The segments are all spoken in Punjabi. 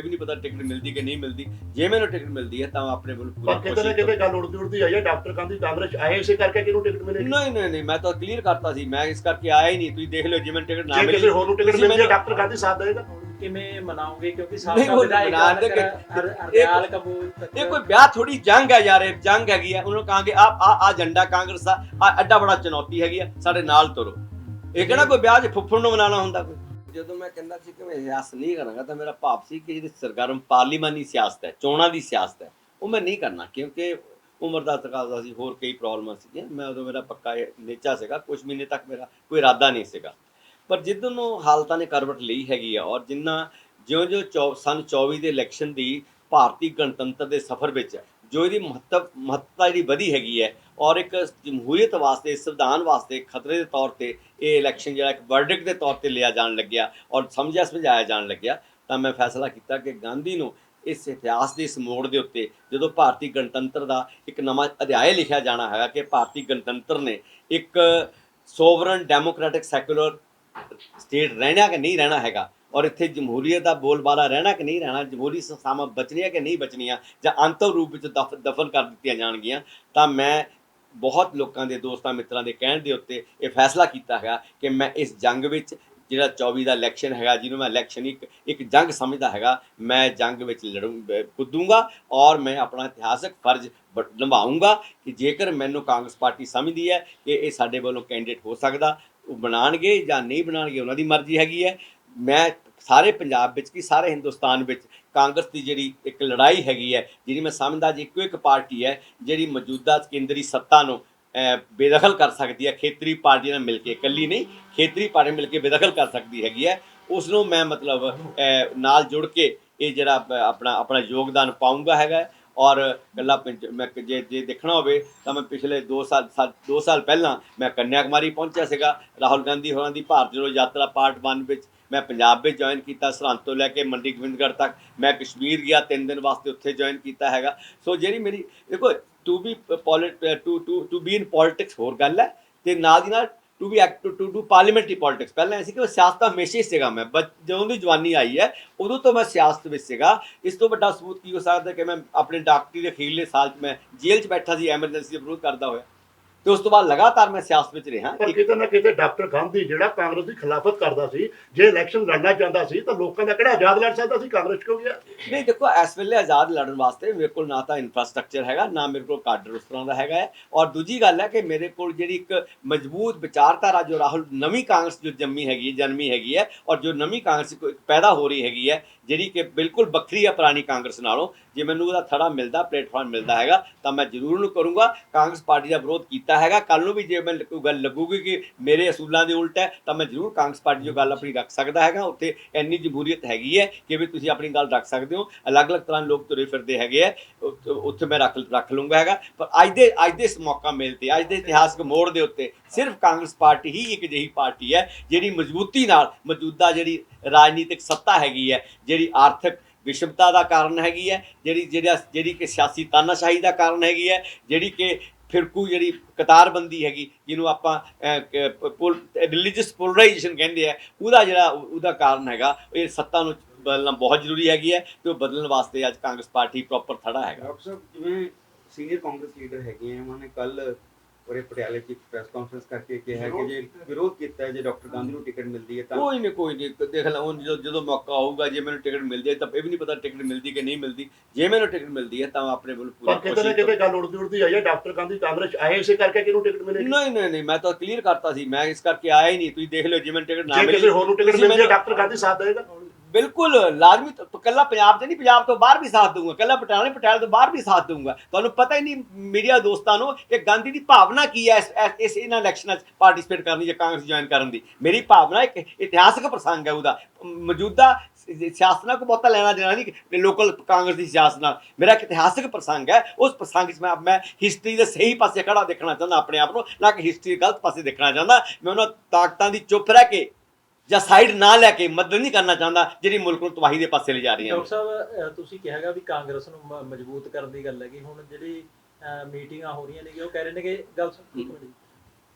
ਇਹ ਵੀ ਨਹੀਂ ਪਤਾ ਟਿਕਟ ਮਿਲਦੀ ਕਿ ਨਹੀਂ ਮਿਲਦੀ। ਜੇ ਮੈਨੂੰ ਟਿਕਟ ਮਿਲਦੀ ਹੈ ਤਾਂ ਆਪਣੇ ਵੱਲੋਂ ਪੂਰਾ ਪਰ ਕਿਤੇ ਨਾ ਕਿਤੇ ਗੱਲ ਉੜਦੀ ਉੜਦੀ ਆਈ ਹੈ ਡਾਕਟਰ ਗਾਂਧੀ ਕਾਂਗਰਸ 'ਚ ਆਏ ਇਸੇ ਕਰਕੇ ਕਿਹਨੂੰ ਟਿਕਟ ਮਿਲੇਗੀ? ਨਹੀਂ ਨਹੀਂ ਨਹੀਂ ਮੈਂ ਤਾਂ ਕਲੀਅਰ ਕਰਤਾ ਸੀ। ਮੈਂ ਇਸ ਕਰਕੇ ਆਇਆ ਹੀ ਨਹੀਂ। ਤੁਸੀਂ ਦੇਖ ਲਿਓ ਜੇ ਮੈਨੂੰ ਟਿਕਟ ਨਾ ਜੇ ਮਿਲੀ ਕਿਸੇ ਹੋਰ ਨੂੰ ਟਿਕਟ ਤੁਸੀਂ ਮਿਲਦੀ ਹੈ ਮੈਨੂੰ- ਡਾਕਟਰ ਗਾਂਧੀ ਸਾਥ ਦੇਗਾ ਕਿਵੇਂ ਮਨਾਉਂਗੇ ਕਿਉਂਕਿ ਉਹ ਵਿਧਾਇਕ ਬਣਾਉਣ ਦੇ ਕਿ- ਹਰਦਿਆਲ ਕਪੂਰ ਤੱਕ ਇਹ ਕੋਈ ਵਿਆਹ ਥੋੜੀ ਜੰਗ ਹੈ ਯਾਰ ਇਹ ਜੰਗ ਹੈਗੀ ਆ ਉਹਨੂੰ ਕਹਾਂਗੇ ਆ ਆ ਆ ਝੰਡਾ ਕਾਂਗਰਸ ਦਾ ਆ ਐਡਾ ਬੜਾ ਚੁਣੌਤੀ ਹੈਗੀ ਆ ਸਾਡੇ ਨਾਲ ਤੁਰੋ। ਇਹ ਕਿਹੜਾ ਕੋਈ ਵਿਆਹ 'ਚ ਫੁੱਫੜ ਨੂੰ ਮਨਾਉਣਾ ਹੁੰਦਾ ਕੋਈ? ਜਦੋਂ ਮੈਂ ਕਹਿੰਦਾ ਸੀ ਕਿ ਮੈਂ ਸਿਆਸਤ ਨਹੀਂ ਕਰਾਂਗਾ, ਤਾਂ ਮੇਰਾ ਭਾਵ ਸੀ ਕਿ ਜਿਹੜੀ ਸਰਗਰਮ ਪਾਰਲੀਮਾਨੀ ਸਿਆਸਤ ਹੈ, ਚੋਣਾਂ ਦੀ ਸਿਆਸਤ ਹੈ, ਉਹ ਮੈਂ ਨਹੀਂ ਕਰਨਾ, ਕਿਉਂਕਿ ਉਮਰ ਦਾ ਤਕਾਜ਼ਾ ਸੀ, ਹੋਰ ਕਈ ਪ੍ਰੋਬਲਮਾਂ ਸੀਗੀਆਂ। ਮੈਂ ਉਦੋਂ ਮੇਰਾ ਪੱਕਾ ਇਹ ਨੇਚਾ ਸੀਗਾ ਕੁਝ ਮਹੀਨੇ ਤੱਕ ਮੇਰਾ ਕੋਈ ਇਰਾਦਾ ਨਹੀਂ ਸੀਗਾ। ਪਰ ਜਿੱਦਨ ਨੂੰ ਹਾਲਤਾਂ ਨੇ ਕਰਵਟ ਲਈ ਹੈਗੀ ਆ, ਔਰ ਜਿੰਨਾ ਜਿਉਂ-ਜਿਉਂ ਚੌ- ਸਨ 24 ਦੇ ਇਲੈਕਸ਼ਨ ਦੀ ਭਾਰਤੀ ਗਣਤੰਤਰ ਦੇ ਸਫ਼ਰ ਵਿੱਚ ਜੋ ਇਹਦੀ ਮਹੱਤਵ, ਮਹੱਤਤਾ ਜਿਹੜੀ ਵਧੀ ਹੈਗੀ ਹੈ ਔਰ ਇੱਕ ਜਮਹੂਰੀਅਤ ਵਾਸਤੇ, ਸੰਵਿਧਾਨ ਵਾਸਤੇ ਖਤਰੇ ਦੇ ਤੌਰ ਤੇ ਇਹ ਇਲੈਕਸ਼ਨ ਜਿਹੜਾ ਇੱਕ ਵਰਡਿਕਟ ਦੇ ਤੌਰ ਤੇ ਲਿਆ ਜਾਣ ਲੱਗਿਆ ਔਰ ਸਮਝਿਆ ਸਮਝਾਇਆ ਜਾਣ ਲੱਗਿਆ, ਤਾਂ ਮੈਂ ਫੈਸਲਾ ਕੀਤਾ ਕਿ ਗਾਂਧੀ ਨੂੰ ਇਸ ਇਤਿਹਾਸ ਦੇ ਇਸ ਮੋੜ ਦੇ ਉੱਤੇ ਜਦੋਂ ਭਾਰਤੀ ਗਣਤੰਤਰ ਦਾ ਇੱਕ ਨਵਾਂ ਅਧਿਆਇ ਲਿਖਿਆ ਜਾਣਾ ਹੈਗਾ ਕਿ ਭਾਰਤੀ ਗਣਤੰਤਰ ਨੇ ਇੱਕ ਸੋਵਰਨ ਡੈਮੋਕ੍ਰੈਟਿਕ ਸੈਕੂਲਰ ਸਟੇਟ ਰਹਿਣਾ ਕਿ ਨਹੀਂ ਰਹਿਣਾ ਹੈਗਾ ਔਰ ਇੱਥੇ ਜਮਹੂਰੀਅਤ ਦਾ ਬੋਲਬਾਲਾ ਰਹਿਣਾ ਕਿ ਨਹੀਂ ਰਹਿਣਾ, ਜਮਹੂਰੀ ਸੰਸਥਾਵਾਂ ਬਚਣੀਆਂ ਕਿ ਨਹੀਂ ਬਚਣੀਆਂ ਜਾਂ ਅੰਤਮ ਰੂਪ ਵਿੱਚ ਦਫ- ਦਫਨ ਕਰ ਦਿੱਤੀਆਂ ਜਾਣਗੀਆਂ, ਤਾਂ ਮੈਂ ਬਹੁਤ ਲੋਕਾਂ ਦੇ ਦੋਸਤਾਂ ਮਿੱਤਰਾਂ ਦੇ ਕਹਿਣ ਦੇ ਉੱਤੇ ਇਹ ਫੈਸਲਾ ਕੀਤਾ ਹੈਗਾ ਕਿ ਮੈਂ ਇਸ ਜੰਗ ਵਿੱਚ ਜਿਹੜਾ 24 ਦਾ ਇਲੈਕਸ਼ਨ ਹੈਗਾ, ਜਿਹਨੂੰ ਮੈਂ ਇਲੈਕਸ਼ਨ ਇੱਕ ਇੱਕ ਜੰਗ ਸਮਝਦਾ ਹੈਗਾ, ਮੈਂ ਜੰਗ ਵਿੱਚ ਲੜੂੰ ਕੁੱਦੂੰਗਾ ਔਰ ਮੈਂ ਆਪਣਾ ਇਤਿਹਾਸਕ ਫਰਜ਼ ਬ- ਨਿਭਾਊਂਗਾ ਕਿ ਜੇਕਰ ਮੈਨੂੰ ਕਾਂਗਰਸ ਪਾਰਟੀ ਸਮਝਦੀ ਹੈ ਕਿ ਇਹ ਸਾਡੇ ਵੱਲੋਂ ਕੈਂਡੀਡੇਟ ਹੋ ਸਕਦਾ, ਉਹ ਬਣਾਣਗੇ ਜਾਂ ਨਹੀਂ ਬਣਾਣਗੇ, ਉਹਨਾਂ ਦੀ ਮਰਜ਼ੀ ਹੈਗੀ ਹੈ। ਮੈਂ ਸਾਰੇ ਪੰਜਾਬ ਵਿੱਚ ਕੀ ਸਾਰੇ ਹਿੰਦੁਸਤਾਨ ਵਿੱਚ ਕਾਂਗਰਸ ਦੀ ਜਿਹੜੀ ਇੱਕ ਲੜਾਈ ਹੈਗੀ ਹੈ, ਜਿਹੜੀ ਮੈਂ ਸਮਝਦਾ ਜੀ ਇੱਕੋ ਇੱਕ ਪਾਰਟੀ ਹੈ, ਜਿਹੜੀ ਮੌਜੂਦਾ ਕੇਂਦਰੀ ਸੱਤਾ ਨੂੰ ਬੇਦਖਲ ਕਰ ਸਕਦੀ ਹੈ, ਖੇਤਰੀ ਪਾਰਟੀ ਨਾਲ ਮਿਲ ਕੇ, ਇਕੱਲੀ ਨਹੀਂ, ਖੇਤਰੀ ਪਾਰਟੀ ਮਿਲ ਕੇ ਬੇਦਖਲ ਕਰ ਸਕਦੀ ਹੈਗੀ ਹੈ। ਉਸ ਨੂੰ ਮੈਂ ਮਤਲਬ ਨਾਲ ਜੁੜ ਕੇ ਇਹ ਜਿਹੜਾ ਆਪਣਾ ਆਪਣਾ ਯੋਗਦਾਨ ਪਾਉਂਗਾ ਹੈਗਾ ਔਰ ਗੱਲਾਂ ਮੈਂ ਜੇ ਜੇ ਦੇਖਣਾ ਹੋਵੇ ਤਾਂ ਮੈਂ ਪਿਛਲੇ 2 ਸਾਲ 2 ਸਾਲ ਪਹਿਲਾਂ ਮੈਂ ਕੰਨਿਆ ਕੁਮਾਰੀ ਪਹੁੰਚਿਆ ਸੀਗਾ, ਰਾਹੁਲ ਗਾਂਧੀ ਹੋਰਾਂ ਦੀ ਭਾਰਤ ਜੋੜੋ ਯਾਤਰਾ ਪਾਰਟ 1 ਵਿੱਚ। ਮੈਂ ਪੰਜਾਬ ਵਿੱਚ ਜੁਆਇਨ ਕੀਤਾ, ਸਰਹੰਦ ਤੋਂ ਲੈ ਕੇ ਮੰਡੀ ਗੋਬਿੰਦਗੜ੍ਹ ਤੱਕ। ਮੈਂ ਕਸ਼ਮੀਰ ਗਿਆ 3 ਦਿਨ ਵਾਸਤੇ ਉੱਥੇ ਜੁਆਇਨ ਕੀਤਾ ਹੈਗਾ। ਸੋ ਜਿਹੜੀ ਮੇਰੀ, ਦੇਖੋ to be polite to to to be in politics ਹੋਰ ਗੱਲ ਹੈ, ਤੇ ਨਾਲ ਦੀ ਨਾਲ to be act to to parliamentary politics ਪਹਿਲਾਂ ਐਸੀ ਕਿ ਉਹ ਸਿਆਸਤ ਹਮੇਸ਼ਾ ਹੀ ਸੀਗਾ ਮੈਂ, ਬਚ- ਜਦੋਂ ਦੀ ਜਵਾਨੀ ਆਈ ਹੈ, ਉਦੋਂ ਤੋਂ ਮੈਂ ਸਿਆਸਤ ਵਿੱਚ ਸੀਗਾ। ਇਸ ਤੋਂ ਵੱਡਾ ਸਬੂਤ ਕੀ ਹੋ ਸਕਦਾ ਕਿ ਮੈਂ ਆਪਣੇ ਡਾਕਟਰੀ ਦੇ ਅਖੀਰਲੇ ਸਾਲ 'ਚ ਮੈਂ ਜੇਲ੍ਹ 'ਚ ਬੈਠਾ ਸੀ ਐਮਰਜੈਂਸੀ ਦਾ ਵਿਰੋਧ ਕਰਦਾ ਹੋਇਆ। ਤੇ ਉਸ ਤੋਂ ਬਾਅਦ ਲਗਾਤਾਰ ਮੈਂ ਸਿਆਸਤ ਵਿੱਚ ਰਿਹਾ। ਪਰ ਕਿਤੇ ਨਾ ਕਿਤੇ ਡਾਕਟਰ ਗਾਂਧੀ ਜਿਹੜਾ ਕਾਂਗਰਸ ਦੀ ਖਿਲਾਫਤ ਕਰਦਾ ਸੀ ਜੇ ਇਲੈਕਸ਼ਨ ਲੜਨਾ ਚਾਹੁੰਦਾ ਸੀ ਤਾਂ ਲੋਕਾਂ ਦਾ ਕਿਹੜਾ ਆਜ਼ਾਦ ਲੜ ਸਕਦਾ ਸੀ? ਕਾਂਗਰਸ ਕਿਉਂ ਗਿਆ? ਨਹੀਂ ਦੇਖੋ ਇਸ ਵੇਲੇ ਆਜ਼ਾਦ ਲੜਨ ਵਾਸਤੇ ਮੇਰੇ ਕੋਲ ਨਾ ਤਾਂ ਇਨਫਰਾਸਟ੍ਰਕਚਰ ਹੈਗਾ ਨਾ ਮੇਰੇ ਕੋਲ ਕਾਡਰ ਉਸ ਤਰ੍ਹਾਂ ਦਾ ਹੈਗਾ ਔਰ ਦੂਜੀ ਗੱਲ ਹੈ ਕਿ ਮੇਰੇ ਕੋਲ ਜਿਹੜੀ ਇੱਕ ਮਜ਼ਬੂਤ ਵਿਚਾਰਧਾਰਾ ਜੋ ਰਾਹੁਲ ਨਵੀਂ ਕਾਂਗਰਸ ਜੋ ਜੰਮੀ ਹੈਗੀ ਹੈ ਜਨਮੀ ਹੈਗੀ ਹੈ ਔਰ ਜੋ ਨਵੀਂ ਕਾਂਗਰਸ ਪੈਦਾ ਹੋ ਰਹੀ ਹੈਗੀ ਹੈ ਜਿਹੜੀ ਕਿ ਬਿਲਕੁਲ ਵੱਖਰੀ ਹੈ ਪੁਰਾਣੀ ਕਾਂਗਰਸ ਨਾਲੋਂ ਜੇ ਮੈਨੂੰ ਉਹਦਾ ਥੜਾ ਮਿਲਦਾ ਪਲੇਟਫਾਰਮ ਮਿਲਦਾ ਹੈਗਾ ਤਾਂ ਮੈਂ ਜ਼ਰੂਰ ਉਹਨੂੰ ਕਰੂੰਗਾ। ਕਾਂਗਰਸ ਪਾਰਟੀ ਦਾ ਵਿਰੋਧ ਕੀਤਾ ਹੈਗਾ ਕੱਲ ਨੂੰ ਵੀ ਜੇ ਮੈਂ ਕੋਈ ਗੱਲ ਲੱਗੂਗੀ ਕਿ ਮੇਰੇ ਅਸੂਲਾਂ ਦੇ ਉਲਟ ਹੈ, ਤਾਂ ਮੈਂ ਜ਼ਰੂਰ ਕਾਂਗਰਸ ਪਾਰਟੀ ਜੋ ਗੱਲ ਆਪਣੀ ਰੱਖ ਸਕਦਾ ਹੈਗਾ। ਉੱਥੇ ਇੰਨੀ ਜਮਹੂਰੀਅਤ ਹੈਗੀ ਹੈ ਕਿ ਵੀ ਤੁਸੀਂ ਆਪਣੀ ਗੱਲ ਰੱਖ ਸਕਦੇ ਹੋ। ਅਲੱਗ-ਅਲੱਗ ਤਰ੍ਹਾਂ ਦੇ ਲੋਕ ਤੁਰੇ ਫਿਰਦੇ ਹੈਗੇ ਆ। ਉੱਥੇ- ਮੈਂ ਰੱਖ ਰੱਖ ਲੂੰਗਾ ਹੈਗਾ। ਪਰ ਅੱਜ ਦੇ ਅੱਜ ਦੇ ਇਸ ਮੌਕਾ ਮਿਲਤੇ ਅੱਜ ਦੇ ਇਤਿਹਾਸਕ ਮੋੜ ਦੇ ਉੱਤੇ ਸਿਰਫ ਕਾਂਗਰਸ ਪਾਰਟੀ ਹੀ ਇੱਕ ਜਿਹੀ ਪਾਰਟੀ ਹੈ, ਜਿਹੜੀ ਮਜ਼ਬੂਤੀ ਨਾਲ ਮੌਜੂਦਾ ਜਿਹੜੀ ਰਾਜਨੀਤਿਕ ਸੱਤਾ ਹੈਗੀ ਹੈ, ਜਿਹੜੀ ਆਰਥਿਕ ਵਿਸ਼ਵਤਾ ਦਾ ਕਾਰਨ ਹੈਗੀ ਹੈ, ਜਿਹੜੀ, ਜਿਹੜਾ, ਜਿਹੜੀ ਕਿ ਸਿਆਸੀ ਤਾਨਾਸ਼ਾਹੀ ਦਾ ਕਾਰਨ ਹੈਗੀ ਹੈ, ਜਿਹੜੀ ਕਿ ਫਿਰਕੂ ਜਿਹੜੀ ਕਤਾਰਬੰਦੀ ਹੈਗੀ, ਜਿਹਨੂੰ ਆਪਾਂ ਰਿਲੀਜੀਅਸ ਪੋਲਰਾਈਜੇਸ਼ਨ ਕਹਿੰਦੇ ਆ, ਉਹਦਾ ਜਿਹੜਾ ਉਹਦਾ ਕਾਰਨ ਹੈਗਾ, ਇਹ ਸੱਤਾ ਨੂੰ ਬਦਲਣਾ ਬਹੁਤ ਜ਼ਰੂਰੀ ਹੈਗੀ ਹੈ ਤੇ ਉਹ ਬਦਲਣ ਵਾਸਤੇ ਅੱਜ ਕਾਂਗਰਸ ਪਾਰਟੀ ਪ੍ਰੋਪਰ ਥੜਾ ਹੈਗਾ। ਡਾਕਟਰ ਸਾਹਿਬ, ਜਿਵੇਂ ਸੀਨੀਅਰ ਕਾਂਗਰਸ ਲੀਡਰ ਹੈਗੇ ਆ, ਉਹਨਾਂ ਨੇ ਕੱਲ ਉਰੇ ਪਟਿਆਲੇ 'ਚ ਪ੍ਰੈਸ ਕਾਨਫਰੰਸ ਕਰਕੇ ਕਿਹਾ ਕਿ ਜੇ ਵਿਰੋਧ ਕੀਤਾ ਹੈ ਜੇ ਡਾਕਟਰ ਗਾਂਧੀ ਨੂੰ ਟਿਕਟ ਮਿਲਦੀ ਹੈ ਤਾਂ ਕੋਈ ਨਹੀਂ ਕੋਈ ਨਹੀਂ। ਦੇਖ ਲਾ ਹੁਣ ਜਦੋਂ ਜਦੋਂ ਮੌਕਾ ਆਊਗਾ ਜੇ ਮੈਨੂੰ ਟਿਕਟ ਮਿਲਦੀ ਹੈ ਤਾਂ ਇਹ ਵੀ ਨਹੀਂ ਪਤਾ ਟਿਕਟ ਮਿਲਦੀ ਕਿ ਨਹੀਂ ਮਿਲਦੀ। ਜੇ ਮੈਨੂੰ ਟਿਕਟ ਮਿਲਦੀ ਹੈ ਤਾਂ ਆਪਣੇ ਵੱਲੋਂ ਪੂਰਾ ਪਰ ਕਿਤੇ ਨਾ ਕੋਸ਼ਿਸ਼ ਕਿਤੇ ਗੱਲ ਉੜਦੀ ਉੜਦੀ ਆਈ ਹੈ ਡਾਕਟਰ ਗਾਂਧੀ ਕਾਂਗਰਸ ਆਏ ਇਸੇ ਕਰਕੇ ਕਿਹਨੂੰ ਟਿਕਟ ਮਿਲੇਗੀ ਨਹੀਂ ਨਹੀਂ ਨਹੀਂ ਮੈਂ ਤਾਂ ਕਲੀਅਰ ਕਰਤਾ ਸੀ। ਮੈਂ ਇਸ ਕਰਕੇ ਆਇਆ ਹੀ ਨਹੀਂ। ਤੁਸੀਂ ਦੇਖ ਲਿਓ ਜੇ ਮੈਨੂੰ ਟਿਕਟ ਨਾ ਜੇ ਮਿਲੀ ਕਿਸੇ ਹੋਰ ਨੂੰ ਟਿਕਟ ਹੈ ਮੈਨੂੰ- ਡਾਕਟਰ ਗਾਂਧੀ ਸਾਥ ਦੇਗਾ ਬਿਲਕੁਲ, ਲਾਜ਼ਮੀ ਤ- ਕੱਲਾ ਪੰਜਾਬ 'ਚ ਨਹੀਂ, ਪੰਜਾਬ ਤੋਂ ਬਾਹਰ ਵੀ ਸਾਥ ਦਊਂਗਾ। ਕੱਲਾ ਪਟਿਆਲਾ ਨਹੀਂ ਪਟਿਆਲਾ ਤੋਂ ਬਾਹਰ ਵੀ ਸਾਥ ਦਊਂਗਾ। ਤੁਹਾਨੂੰ ਪਤਾ ਹੀ ਨਹੀਂ ਮੀਡੀਆ ਦੋਸਤਾਂ ਨੂੰ ਕਿ ਗਾਂਧੀ ਦੀ ਭਾਵਨਾ ਕੀ ਹੈ ਇਸ- ਇਸ- ਇਸ ਇਹਨਾਂ ਇਲੈਕਸ਼ਨਾਂ 'ਚ ਪਾਰਟਿਸਿਪੇਟ ਕਰਨ ਦੀ ਜਾਂ ਕਾਂਗਰਸ ਜੁਆਇਨ ਕਰਨ ਦੀ। ਮੇਰੀ ਭਾਵਨਾ ਇੱਕ ਇਤਿਹਾਸਕ ਪ੍ਰਸੰਗ ਹੈ ਉਹਦਾ। ਮੌਜੂਦਾ ਸ- ਸਿਆਸਤ ਨਾਲ ਕੋਈ ਬਹੁਤਾ ਲੈਣਾ ਦੇਣਾ ਨਹੀਂ ਲੋਕਲ ਕਾਂਗਰਸ ਦੀ ਸਿਆਸਤ ਨਾਲ। ਮੇਰਾ ਇੱਕ ਇਤਿਹਾਸਕ ਪ੍ਰਸੰਗ ਹੈ। ਉਸ ਪ੍ਰਸੰਗ 'ਚ ਮੈਂ ਮੈਂ ਹਿਸਟਰੀ ਦੇ ਸਹੀ ਪਾਸੇ ਖੜਾ ਦੇਖਣਾ ਚਾਹੁੰਦਾ, ਆਪਣੇ ਆਪ ਨੂੰ, ਨਾ ਕਿ ਹਿਸਟਰੀ ਗਲਤ ਪਾਸੇ ਦੇਖਣਾ ਚਾਹੁੰਦਾ। ਮੈਂ ਉਹਨਾਂ ਤਾਕਤਾਂ ਦੀ ਚੁੱਪ ਰਹਿ ਕੇ ਜਾਂ ਸਾਈਡ ਨਾ ਲੈ ਕੇ ਮਦਦ ਨਹੀਂ ਕਰਨਾ ਚਾਹੁੰਦਾ ਜਿਹੜੀ ਮੁਲਕ ਨੂੰ ਤਬਾਹੀ ਦੇ ਪਾਸੇ ਲੈ ਜਾ ਰਹੀਆਂ ਨੇ। ਡਾਕਟਰ ਸਾਹਿਬ ਤੁਸੀਂ ਕਿਹਾਗਾ ਵੀ ਕਾਂਗਰਸ ਨੂੰ ਮਜ਼ਬੂਤ ਕਰਨ ਦੀ ਗੱਲ ਹੈਗੀ। ਹੁਣ ਜਿਹੜੀ ਮੀਟਿੰਗਾਂ ਹੋ ਰਹੀਆਂ ਨੇ ਉਹ ਕਹਿ ਰਹੇ ਨੇ ਕਿ ਗੱਲ ਸੁਣ ਇੱਕ ਮਿੰਟ।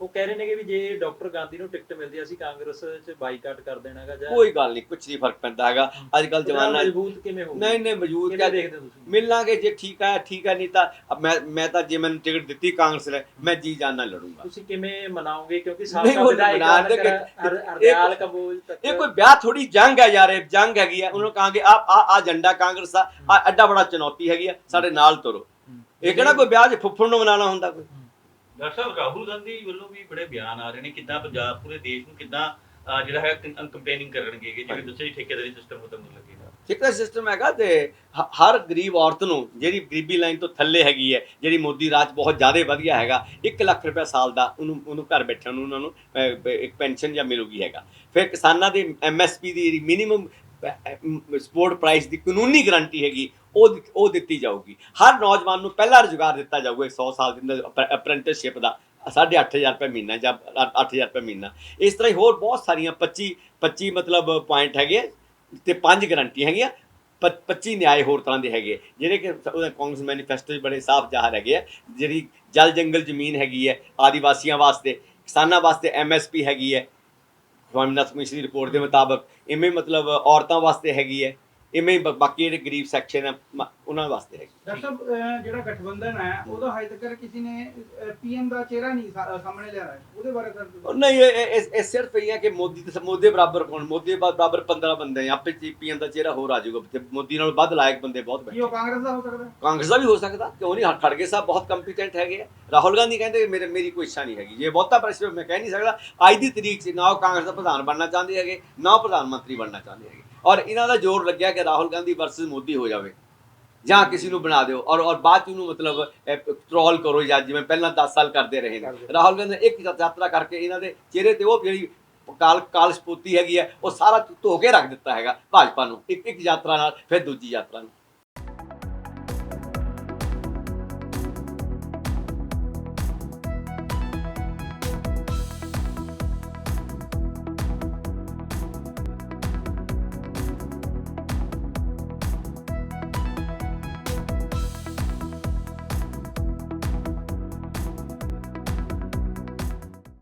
ਉਹ ਕਹਿ ਰਹੇ ਨੇਗੇ ਵੀ ਜੇ ਡਾਕਟਰ ਗਾਂਧੀ ਨੂੰ ਟਿਕਟ ਮਿਲਦੀ ਅਸੀਂ ਕਾਂਗਰਸ 'ਚ ਬਾਈਕਾਟ ਕਰ ਦੇਣਾਗਾ ਜਾਂ ਕੋਈ ਗੱਲ ਨਹੀਂ ਕੁਝ ਨਹੀਂ ਫ਼ਰਕ ਪੈਂਦਾ ਹੈਗਾ। ਅੱਜ ਕੱਲ ਜਵਾਨਾ ਮਜ਼ਬੂਤ ਕਿਵੇਂ ਹੋਊ ਨਹੀਂ ਨਹੀਂ ਕਿਵੇਂ ਕਿਆ ਦੇਖਦੇ ਤੁਸੀਂ? ਮਿਲਾਂਗੇ ਜੇ ਠੀਕ ਹੈ ਠੀਕ ਹੈ ਨਹੀਂ ਤਾਂ ਮੈਂ ਮੈਂ ਤਾਂ ਜੇ ਮੈਨੂੰ ਟਿਕਟ ਦਿੱਤੀ ਕਾਂਗਰਸ ਨੇ ਮੈਂ ਜੀ ਜਾਨ ਨਾਲ ਲੜੂੰਗਾ। ਤੁਸੀਂ ਕਿਵੇਂ ਮਨਾਓਗੇ? ਕਿਉਂਕਿ ਉਹ ਵਿਧਾਇਕ। ਹਰਦਿਆਲ ਕੰਬੋਜ ਤੱਕ ਇਹ ਕੋਈ ਵਿਆਹ ਥੋੜੀ ਜੰਗ ਹੈ ਯਾਰ ਇਹ ਜੰਗ ਹੈਗੀ ਆ। ਉਹਨੂੰ ਕਹਾਂਗੇ ਆ ਆ ਆ ਝੰਡਾ ਕਾਂਗਰਸ ਦਾ ਆ ਐਡਾ ਬੜਾ ਚੁਣੌਤੀ ਹੈਗੀ ਆ ਸਾਡੇ ਨਾਲ ਤੁਰੋ। ਇਹ ਕਿਹੜਾ ਕੋਈ ਵਿਆਹ 'ਚ ਫੁੱਫੜ ਨੂੰ ਮਨਾਉਣਾ ਹੁੰਦਾ ਕੋਈ? ਡਾਕਟਰ ਸਾਹਿਬ ਰਾਹੁਲ ਗਾਂਧੀ ਵੱਲੋਂ ਵੀ ਬੜੇ ਬਿਆਨ ਆ ਰਹੇ ਨੇ ਕਿੱਦਾਂ ਪੰਜਾਬ ਪੂਰੇ ਦੇਸ਼ ਨੂੰ ਕਿੱਦਾਂ ਜਿਹੜਾ ਹੈ ਕੰਪੇਨਿੰਗ ਕਰਨਗੇ ਕਿ ਜਿਵੇਂ ਦੱਸਿਆ ਠੇਕੇਦਾਰੀ ਸਿਸਟਮ ਖਤਮ ਹੋਣ ਲੱਗੇਗਾ। ਸਿੱਖਿਆ ਸਿਸਟਮ ਹੈਗਾ ਤੇ ਹ- ਹਰ ਗਰੀਬ ਔਰਤ ਨੂੰ ਜਿਹੜੀ ਗਰੀਬੀ ਲਾਈਨ ਤੋਂ ਥੱਲੇ ਹੈਗੀ ਹੈ ਜਿਹੜੀ ਮੋਦੀ ਰਾਜ ਬਹੁਤ ਜ਼ਿਆਦਾ ਵਧੀਆ ਹੈਗਾ 1 ਲੱਖ ਰੁਪਏ ਸਾਲ ਦਾ ਉਹਨੂੰ ਉਹਨੂੰ ਘਰ ਬੈਠਣ ਨੂੰ ਉਹਨਾਂ ਨੂੰ ਅਹ, ਬ- ਇੱਕ ਪੈਨਸ਼ਨ ਜਾਂ ਮਿਲੂਗੀ ਹੈਗਾ। ਫਿਰ ਕਿਸਾਨਾਂ ਦੇ ਐਮਐਸਪੀ ਦੀ ਮਿਨੀਮਮ ਸਪੋਰਟ ਪ੍ਰਾਈਸ ਦੀ ਕਾਨੂੰਨੀ ਗਾਰੰਟੀ ਹੈਗੀ ਉਹ ਦਿੱਤ- ਉਹ ਦਿੱਤੀ ਜਾਊਗੀ। ਹਰ ਨੌਜਵਾਨ ਨੂੰ ਪਹਿਲਾ ਰੁਜ਼ਗਾਰ ਦਿੱਤਾ ਜਾਊਗਾ 100 ਸਾਲ ਦੇ ਅੰਦਰ ਅਪ੍ਰੈਂਟਿਸਸ਼ਿਪ ਦਾ। 8500 ਰੁਪਏ ਮਹੀਨਾ ਜਾਂ 8000 ਰੁਪਏ ਮਹੀਨਾ। ਇਸ ਤਰ੍ਹਾਂ ਹੀ ਹੋਰ ਬਹੁਤ ਸਾਰੀਆਂ 25 25 ਮਤਲਬ ਪੁਆਇੰਟ ਹੈਗੇ ਆ ਤੇ ਪੰਜ ਗਰੰਟੀ ਹੈਗੀਆਂ। ਪ- 25 ਨਿਆਏ ਹੋਰ ਤਰ੍ਹਾਂ ਦੇ ਹੈਗੇ ਜਿਹੜੇ ਕਿ ਉਹਦਾ ਕਾਂਗਰਸ ਮੈਨੀਫੈਸਟੋ 'ਚ ਬੜੇ ਸਾਫ਼ ਜ਼ਾਹਰ ਹੈਗੇ ਆ। ਜਿਹੜੀ ਜਲ ਜੰਗਲ ਜ਼ਮੀਨ ਹੈਗੀ ਹੈ ਆਦੀਵਾਸੀਆਂ ਵਾਸਤੇ, ਕਿਸਾਨਾਂ ਵਾਸਤੇ ਐਮਐਸਪੀ ਹੈਗੀ ਹੈ ਸਵਾਮੀਨਾਥਨ ਕਮਿਸ਼ਨ ਦੀ ਰਿਪੋਰਟ ਦੇ ਮੁਤਾਬਕ। ਇਵੇਂ ਮਤਲਬ ਔਰਤਾਂ ਵਾਸਤੇ ਹੈਗੀ ਹੈ ਇਵੇਂ ਬਾਕੀ ਜਿਹੜੇ ਗਰੀਬ ਸੈਕਸ਼ਨ ਹੈ ਉਹਨਾਂ ਵਾਸਤੇ ਹੈਗੀ। ਡਾਕਟਰ ਸਾਹਿਬ ਜਿਹੜਾ ਗਠਬੰਧਨ ਹੈ ਉਹਦਾ ਹਜੇ ਤੱਕ ਕਿਸੇ ਨੇ ਪੀਐਮ ਦਾ ਚਿਹਰਾ ਨਹੀਂ ਸਾਹਮਣੇ ਲਿਆ ਉਹਦੇ ਬਾਰੇ ਸਰ ਨਹੀਂ ਇਹ- ਸਿਰਫ ਇਹ ਹੈ ਕਿ ਮੋਦੀ ਦੇ ਮੋਦੀ ਬਰਾਬਰ ਕੌਣ? ਮੋਦੀ ਬਰਾਬਰ 15 ਬੰਦੇ ਆਪੇ ਪੀਐਮ ਦਾ ਚਿਹਰਾ ਹੋਰ ਆ ਜਾਊਗਾ। ਤੇ ਮੋਦੀ ਨਾਲ ਵੱਧ ਲਾਇਕ ਬੰਦੇ ਬਹੁਤ ਕੀ ਬੈਠੇ ਉਹ ਕਾਂਗਰਸ ਦਾ ਹੋ ਸਕਦਾ? ਕਾਂਗਰਸ ਦਾ ਵੀ ਹੋ ਸਕਦਾ। ਕਿਉਂ ਨਹੀਂ? ਖੜਗੇ ਸਾਹਿਬ ਬਹੁਤ ਕੰਪੀਟੈਂਟ ਹੈਗੇ ਆ। ਰਾਹੁਲ ਗਾਂਧੀ ਕਹਿੰਦੇ ਮੇਰੇ ਮੇਰੀ ਕੋਈ ਇੱਛਾ ਨਹੀਂ ਹੈਗੀ। ਜੇ ਬਹੁਤਾ ਪ੍ਰੈਸ਼ਰ ਮੈਂ ਕਹਿ ਨਹੀਂ ਸਕਦਾ। ਅੱਜ ਦੀ ਤਰੀਕ 'ਚ ਨਾ ਉਹ ਕਾਂਗਰਸ ਦਾ ਪ੍ਰਧਾਨ ਬਣਨਾ ਚਾਹੁੰਦੇ ਹੈਗੇ ਨਾ ਉਹ ਪ੍ਰਧਾਨ ਮੰਤਰੀ ਬਣਨਾ ਚਾਹੁੰਦੇ ਹੈਗੇ। ਔਰ ਇਹਨਾਂ ਦਾ ਜ਼ੋਰ ਲੱਗਿਆ ਕਿ ਰਾਹੁਲ ਗਾਂਧੀ ਵਰਸਸ ਮੋਦੀ ਹੋ ਜਾਵੇ। ਜਾਂ ਕਿਸੇ ਨੂੰ ਬਣਾ ਦਿਓ। ਔਰ ਔਰ ਬਾਅਦ 'ਚ ਉਹਨੂੰ ਮਤਲਬ ਟ੍ਰੋਲ ਕਰੋ ਜਾਂ ਜਿਵੇਂ ਪਹਿਲਾਂ 10 ਸਾਲ ਕਰਦੇ ਰਹੇ ਨੇ। ਰਾਹੁਲ ਗਾਂਧੀ ਨੇ ਇੱਕ ਯਾਤਰਾ ਕਰਕੇ ਇਹਨਾਂ ਦੇ ਚਿਹਰੇ ਤੇ ਉਹ ਜਿਹੜੀ ਕਾਲ ਕਾਲ ਸਪੂਤੀ ਹੈਗੀ ਹੈ ਉਹ ਸਾਰਾ ਧੋ ਕੇ ਰੱਖ ਦਿੱਤਾ ਹੈਗਾ ਭਾਜਪਾ ਨੂੰ। ਇੱਕ ਇੱਕ ਯਾਤਰਾ ਨਾਲ ਫਿਰ ਦੂਜੀ ਯਾਤਰਾ ਨਾਲ